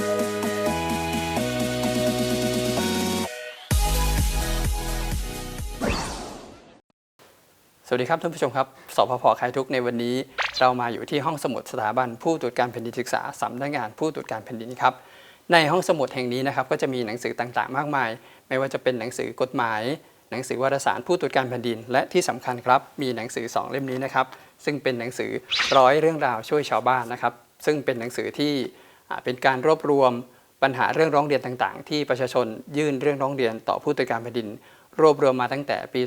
สวัสดีครับท่านผู้ชมครับ สพพคลายทุกในวันนี้ เรามาอยู่ที่ห้องสมุดสถาบันผู้ตรวจการแผ่นดินศึกษาสำนักงานผู้ตรวจการแผ่นดินครับ ในห้องสมุดแห่งนี้นะครับก็จะมีหนังสือต่างๆ มากมาย ไม่ว่าจะเป็นหนังสือกฎหมาย หนังสือวารสารผู้ตรวจการแผ่นดิน และที่สำคัญครับมีหนังสือ 2 เล่มนี้นะครับซึ่งเป็นหนังสือร้อยเรื่องราวช่วยชาวบ้านนะครับซึ่งเป็นหนังสือที่ เป็นการรวบรวมปัญหาเรื่องร้องเรียนต่างๆ ที่ประชาชนยื่นเรื่องร้องเรียนต่อผู้ตรวจการแผ่นดิน รวบรวมมาตั้งแต่ปี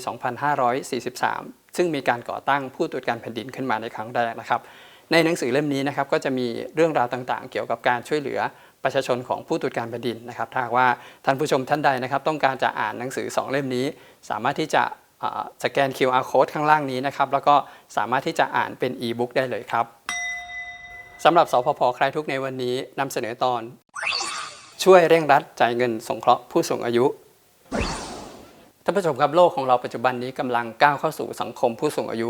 2543 ซึ่งมีการก่อตั้งผู้ตรวจการแผ่นดินขึ้นมาในครั้งแรกนะครับในหนังสือเล่มนี้นะครับก็จะมีเรื่องราวต่างๆ เกี่ยวกับการช่วยเหลือประชาชนของผู้ตรวจการแผ่นดินนะครับ ถ้าว่าท่านผู้ชมท่านใดนะครับ ต้องการจะอ่านหนังสือ 2 เล่มนี้ สามารถที่จะสแกน QR code ข้างล่างนี้นะครับ แล้วก็สามารถที่จะอ่านเป็นอีบุ๊กได้เลยครับ สำหรับสพพคลายทุกในวันนี้นำเสนอตอน ช่วยเร่งรัดจ่ายเงินสงเคราะห์ผู้สูงอายุท่านผู้ชมครับโลกของเราปัจจุบันนี้กำลังก้าวเข้าสู่สังคมผู้สูงอายุ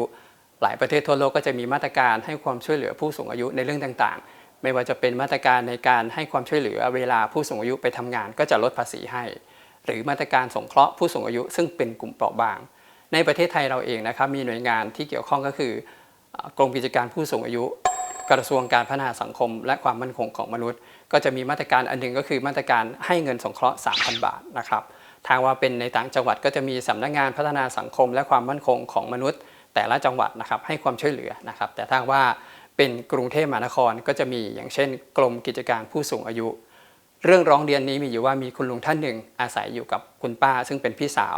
หลายประเทศทั่วโลกก็จะมีมาตรการให้ความช่วยเหลือผู้สูงอายุในเรื่องต่างๆ ไม่ว่าจะเป็นมาตรการในการให้ความช่วยเหลือเวลาผู้สูงอายุไปทำงานก็จะลดภาษีให้ หรือมาตรการสงเคราะห์ผู้สูงอายุซึ่งเป็นกลุ่มเปราะบาง ในประเทศไทยเราเองนะครับมีหน่วยงานที่เกี่ยวข้องก็คือเอ่อกรมกิจการผู้สูงอายุ กระทรวงการพัฒนาสังคม และความมั่นคงของมนุษย์ ก็จะมีมาตรการอันหนึ่งก็คือมาตรการให้เงินสงเคราะห์ 3,000 บาทนะครับทางว่าเป็นในต่างจังหวัดก็จะมีสำนักงานพัฒนาสังคม และความมั่นคงของมนุษย์ แต่ละจังหวัดนะครับให้ความช่วยเหลือนะครับ แต่ถ้าว่าเป็นกรุงเทพมหานครก็จะมีอย่างเช่น กรมกิจการผู้สูงอายุ เรื่องร้องเรียนนี้มีอยู่ว่ามีคุณลุงท่านหนึ่ง อาศัยอยู่กับคุณป้า ซึ่งเป็นพี่สาว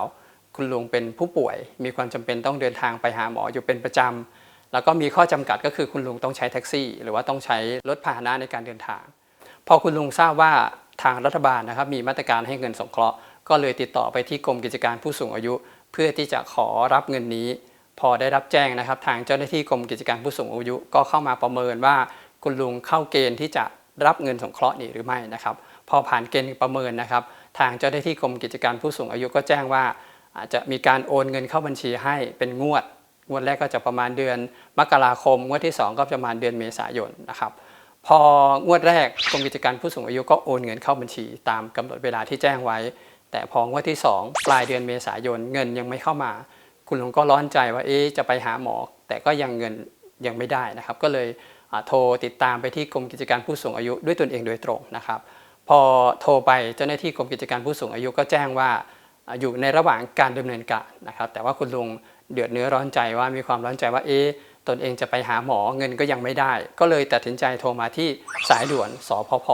คุณลุงเป็นผู้ป่วย มีความจำเป็นต้องเดินทางไปหาหมออยู่เป็นประจำ แล้วก็มีข้อจำกัดก็คือคุณลุงต้องใช้แท็กซี่ หรือว่าต้องใช้รถพาหนะในการเดินทาง พอคุณลุงทราบว่าทางรัฐบาลนะครับมีมาตรการให้เงินสงเคราะห์ ก็เลยติดต่อไปที่กรมกิจการผู้สูงอายุ เพื่อที่จะขอรับเงินนี้ พอได้รับแจ้งนะครับ ทางเจ้าหน้าที่กรมกิจการผู้สูงอายุ ก็เข้ามาประเมินว่าคุณลุงเข้าเกณฑ์ที่จะรับเงินสงเคราะห์นี้หรือไม่นะครับ พอผ่านเกณฑ์ประเมินนะครับ ทางเจ้าหน้าที่กรมกิจการผู้สูงอายุก็แจ้งว่าอาจจะมีการโอนเงินเข้าบัญชีให้เป็นงวด งวดแรกก็จะประมาณเดือนมกราคม งวดที่ 2 ก็ประมาณเดือนเมษายนนะครับ พองวดแรกกรมกิจการผู้สูงอายุก็โอนเงินเข้าบัญชี ตามกำหนดเวลาที่แจ้งไว้ แต่พองวดที่ 2 ปลายเดือนเมษายนเงินยังไม่เข้ามา คุณลุงก็ร้อนใจว่าเอ๊จะไปหาหมอ แต่ก็ยังเงินยังไม่ได้นะครับ ก็เลยโทรติดตามไปที่กรมกิจการผู้สูงอายุด้วยตนเองโดยตรงนะครับ พอโทรไปเจ้าหน้าที่กรมกิจการผู้สูงอายุก็แจ้งว่าอยู่ในระหว่างการดำเนินการนะครับ แต่ว่าคุณลุง เดือดเนื้อร้อนใจว่ามีความร้อนใจว่าเอ๊ตนเองจะไปหาหมอเงินก็ยังไม่ได้ ก็เลยตัดสินใจโทรมาที่สายด่วนสพพ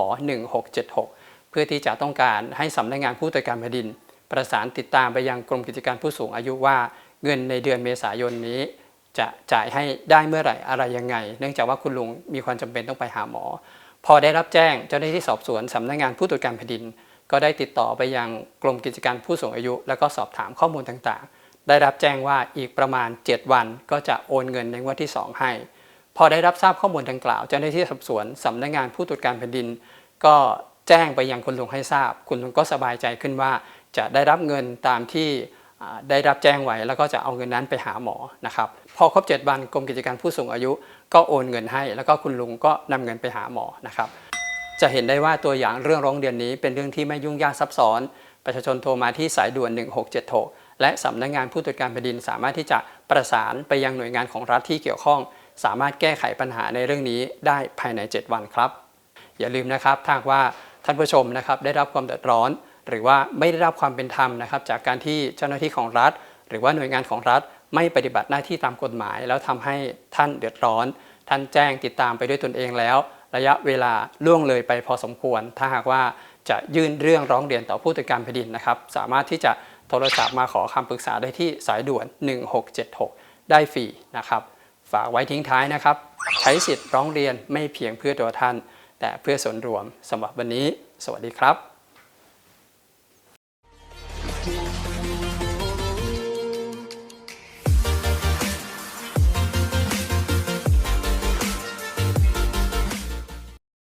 1676 เพื่อที่จะต้องการให้สำนักงานผู้ตรวจการแผ่นดิน ประสานติดตามไปยังกรมกิจการผู้สูงอายุว่าเงินในเดือนเมษายนนี้ จะจ่ายให้ได้เมื่อไหร่อะไรยังไง เนื่องจากว่าคุณลุงมีความจำเป็นต้องไปหาหมอ พอได้รับแจ้งเจ้าหน้าที่สอบสวนสำนักงานผู้ตรวจการแผ่นดิน ก็ได้ติดต่อไปยังกรมกิจการผู้สูงอายุ แล้วก็สอบถามข้อมูลต่างๆ ได้รับแจ้งว่าอีกประมาณ 7 วันก็จะโอนเงินในงวดที่ 2 ให้ พอได้รับทราบข้อมูลดังกล่าวเจ้าหน้าที่สอบสวนสำนักงานผู้ตรวจการแผ่นดิน ก็แจ้งไปยังคุณลุงให้ทราบ คุณลุงก็สบายใจขึ้นว่า จะได้รับเงินตามที่ได้รับแจ้งไว้แล้วก็จะเอาเงินนั้นไปหาหมอนะครับพอครบ 7 วันกรมกิจการผู้สูงอายุ ก็โอนเงินให้ แล้วก็คุณลุงก็นำเงินไปหาหมอนะครับจะเห็นได้ว่าตัวอย่างเรื่องร้องเรียนนี้เป็นเรื่องที่ไม่ยุ่งยากซับซ้อน ประชาชนโทรมาที่สายด่วน 1676 และสำนักงานผู้ตรวจการแผ่นดิน สามารถที่จะประสานไปยังหน่วยงานของรัฐที่เกี่ยวข้อง สามารถแก้ไขปัญหาในเรื่องนี้ได้ภายใน 7 วันครับ อย่าลืมนะครับถ้าว่าท่านผู้ชมนะครับได้รับความเดือดร้อน หรือว่าไม่ได้รับความเป็นธรรมนะครับ จากการที่เจ้าหน้าที่ของรัฐ หรือว่าหน่วยงานของรัฐ ไม่ปฏิบัติหน้าที่ตามกฎหมาย แล้วทำให้ท่านเดือดร้อน ท่านแจ้งติดตามไปด้วยตนเองแล้ว ระยะเวลาล่วงเลยไปพอสมควร ถ้าหากว่าจะยื่นเรื่องร้องเรียนต่อผู้ตรวจการแผ่นดินนะครับ สามารถที่จะ โทรศัพท์มาขอคำปรึกษาได้ที่สายด่วน 1676 ได้ฟรีนะครับ ฝากไว้ทิ้งท้ายนะครับ ใช้สิทธิ์ร้องเรียนไม่เพียงเพื่อตัวท่าน แต่เพื่อส่วนรวมสำหรับวันนี้ สวัสดีครับ